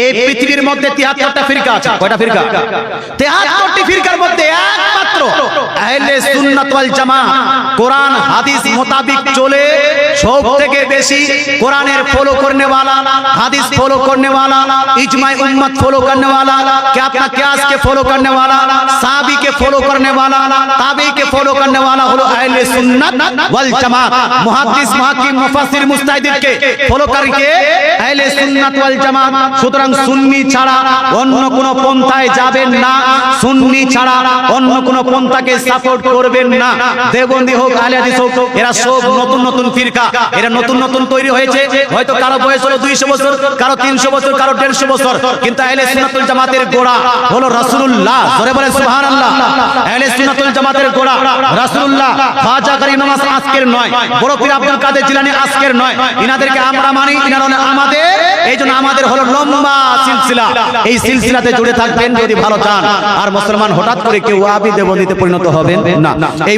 এই পৃথিবীর মধ্যে তিয়াত্তরটা ফিরকা আছে। কয়টা ফিরকা? তেহাত্তরটি ফিরকার মধ্যে একমাত্র আহলে সুন্নাত ওয়াল জামা কোরআন, হাদিস মোতাবিক চলে সব থেকে বেশি কোরআনের ফলো করনে वाला হাদিস ফলো করনে वाला ইজমাই উম্মত ফলো করনে वाला क्या अपना क्यास के फॉलो करने वाला साबी के फॉलो करने वाला ताबी के फॉलो करने वाला হলো আহলে সুন্নাত ওয়াল জামা মুহাদ্দিস, মুহাক্কিম, মুফাসসির মুস্তাহিদিন কে ফলো करके আহলে সুন্নাত ওয়াল জামাত। সুতরাং সুন্নি ছাড়া অন্য কোন পন্থায় যাবেন না। সুন্নি ছাড়া অন্য কোন পন্থাকে সাপোর্ট করবেন না। দেবন্দি হোক, আহলে হাদিস হোক, এরা সব নতুন নতুন ফিরকা। এরা নতুন নতুন তৈরি হয়েছে। হয়তো কারও বয়স হলো 200 বছর, কারও 300 বছর, কারও 150 বছর। কিন্তু আহলে সুন্নাতুল জামাতের গোড়া হলো রাসূলুল্লাহ। জোরে বলেন সুবহানাল্লাহ। আহলে সুন্নাতুল জামাতের গোড়া রাসূলুল্লাহ। খাজা করিম নামাজ আজকের নয়। বড় পীর আব্দুল কাদের জিলানী আজকের নয়। ইনাদেরকে আমরা মানি, ইনারা আমাদের। এইজন্য আমাদের হলো লম্বা সিলসিলা। এই সিলসিলাতে জুড়ে থাকবেন যদি ভালো চান। আর মুসলমান হঠাৎ করে কেউ আবি দেবন্দিতে পরিণত হবেন না। এই